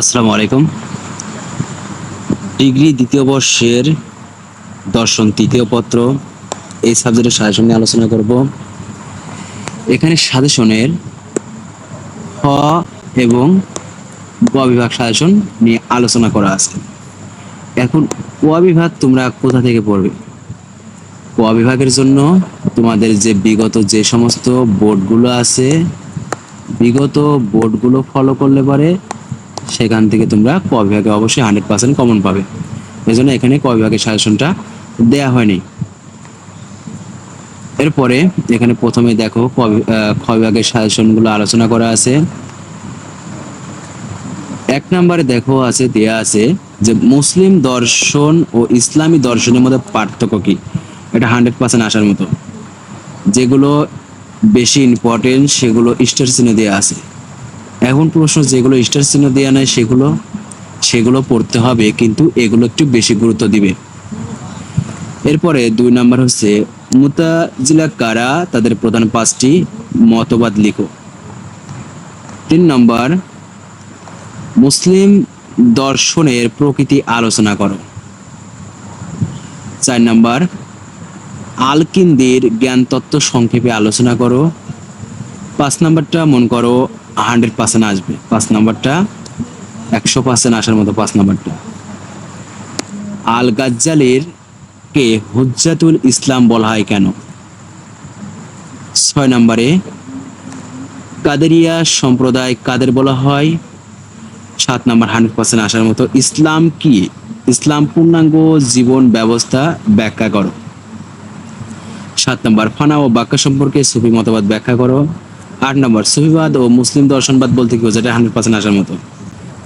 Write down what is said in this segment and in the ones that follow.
আসসালামু আলাইকুম। ডিগ্রি দ্বিতীয় বর্ষের দর্শন তৃতীয় পত্র। এই সাবজেক্টের সাজেশন নিয়ে আলোচনা করব। এখানে সাজেশনের হ এবং গ বিভাগ সাজেশন নিয়ে আলোচনা করা আছে। এখন ক বিভাগ তোমরা কোথা থেকে পড়বে? ক বিভাগের জন্য তোমাদের যে বিগত যে সমস্ত বোর্ডগুলো আছে, বিগত বোর্ডগুলো ফলো করলে পরে সেখান থেকে তোমরা ক বিভাগে অবশ্যই হান্ড্রেড পার্সেন্ট কমন পাবে। এই জন্য এখানে ক বিভাগের সাজেশনটা দেয়া হয়নি। এরপরে এখানে প্রথমে দেখো ক বিভাগের সাজেশনগুলো আলোচনা করা আছে। এক নম্বরে দেখো আছে, দেয়া আছে যে মুসলিম দর্শন ও ইসলামী দর্শনের মধ্যে পার্থক্য কি? এটা হান্ড্রেড পার্সেন্ট আসার মতো। যেগুলো বেশি ইম্পর্টেন্ট সেগুলো স্টার চিহ্ন দেওয়া আছে। এখন প্রশ্ন, যেগুলো স্টার চিহ্ন দেওয়া নেয় সেগুলো সেগুলো পড়তে হবে, কিন্তু এগুলো একটু বেশি গুরুত্ব দিবে। এরপরে দুই নাম্বার হচ্ছে, মুতাজিলা কারা, তাদের প্রধান পাঁচটি মতবাদ লিখো। তিন নম্বর, মুসলিম দর্শনের প্রকৃতি আলোচনা করো। চার নাম্বার, আলকিন্দির জ্ঞান তত্ত্ব সংক্ষেপে আলোচনা করো। পাঁচ নাম্বারটা মন করো হান্ড্রেড পার্সেন্ট আসবে। পাঁচ নাম্বারটা একশো পার্সেন্ট আসার মতো পাঁচ নাম্বারটা। আল গাজ্জালির কে হুজ্জাতুল ইসলাম বলা হয় কেন? ছয় নম্বরে কাদেরিয়া সম্প্রদায় কাদের বলা হয়? সাত নম্বর হান্ড্রেড পার্সেন্ট আসার মতো ইসলাম কি? ইসলাম পূর্ণাঙ্গ জীবন ব্যবস্থা ব্যাখ্যা করো। সাত নম্বর ফানা ও বাক্য সম্পর্কে সুফি মতবাদ ব্যাখ্যা করো। আট নম্বর সুফিবাদ ও মুসলিম দর্শনবাদ বলতে কি বোঝায়? হান্ড্রেড পার্সেন্ট আসার মতো।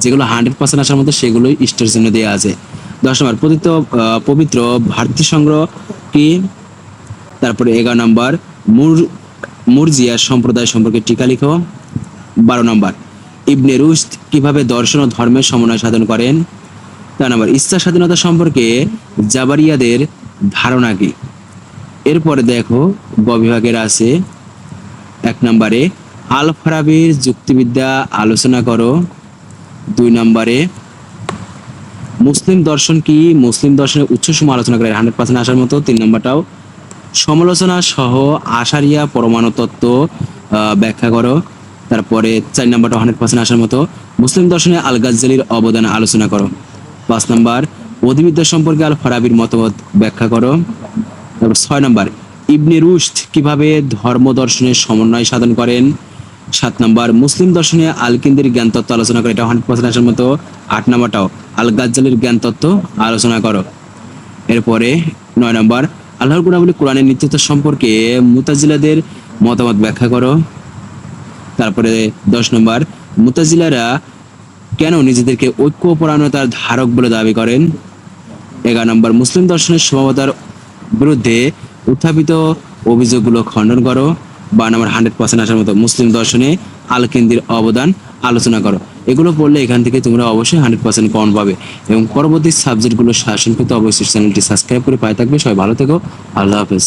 যেগুলো হান্ড্রেড পার্সেন্ট আসার মতো সেগুলোই স্টার জন্য দেওয়া আছে। দশ নম্বর আহ, পবিত্র ভারতী সংগ্রহ কি? তারপরে এগারো নম্বর মুর মুরজিয়া সম্প্রদায় সম্পর্কে টিকা লিখো। বারো নম্বর ইবনে রুশদ কীভাবে দর্শন ও ধর্মের সমন্বয় সাধন করেন? তার নম্বর ইচ্ছা স্বাধীনতা সম্পর্কে জাবারিয়াদের ধারণা কি? এরপরে দেখো গ বিভাগের আছে এক নম্বরে আল ফারাবির যুক্তিবিদ্যা আলোচনা করো। দুই নম্বরে, মুসলিম দর্শন কি? মুসলিম দর্শনের উচ্চ সময় আলোচনা করে হান্ড্রেড পার্সেন্ট আসার মতো। তিন নম্বরটাও, সমালোচনা সহ আশারিয়া পরমাণু তত্ত্ব ব্যাখ্যা করো। তারপরে চার নম্বরটা হান্ড্রেড পার্সেন্ট আসার মতো। মুসলিম দর্শনে আল গাজ্জালির অবদান আলোচনা করো। পাঁচ নম্বর, অধিবিদ্যা সম্পর্কে আল ফারাবির মতামত ব্যাখ্যা করো। তারপর ছয় নম্বর ইবনে রুশদ কীভাবে ধর্ম দর্শনের সমন্বয় সাধন করেন? সাত নম্বর, মুসলিম দর্শনে আলকিন্দির জ্ঞান তত্ত্ব আলোচনা করে। এটা হান্ড্রেড পার্সেন্ট মতো। আট নম্বরটাও আল গাজ্জালির জ্ঞান তত্ত্ব আলোচনা করো। এরপরে নয় নম্বর, আল্লাহর গুণাবলী কোরআনের নিত্যতা সম্পর্কে মুতাজিলাদের মতামত ব্যাখ্যা করো। তারপরে দশ নম্বর, মুতাজিলারা কেন নিজেদেরকে ঐক্য পরায়ণতার ধারক বলে দাবি করেন? এগারো নম্বর, মুসলিম দর্শনের স্বভাবতার বিরুদ্ধে উত্থাপিত অভিযোগগুলো খণ্ডন করো বা নাম্বার হান্ড্রেড পার্সেন্ট আসার মতো মুসলিম দর্শনে আলকেন্দির অবদান আলোচনা করো। এগুলো পড়লে এখান থেকে তোমরা অবশ্যই হান্ড্রেড পার্সেন্ট কম পাবে এবং পরবর্তী সাবজেক্টগুলো শাসন পেতে অবশ্যই চ্যানেলটি সাবস্ক্রাইব করে পায়ে থাকবে। সবাই ভালো থেকো। আল্লাহ হাফেজ।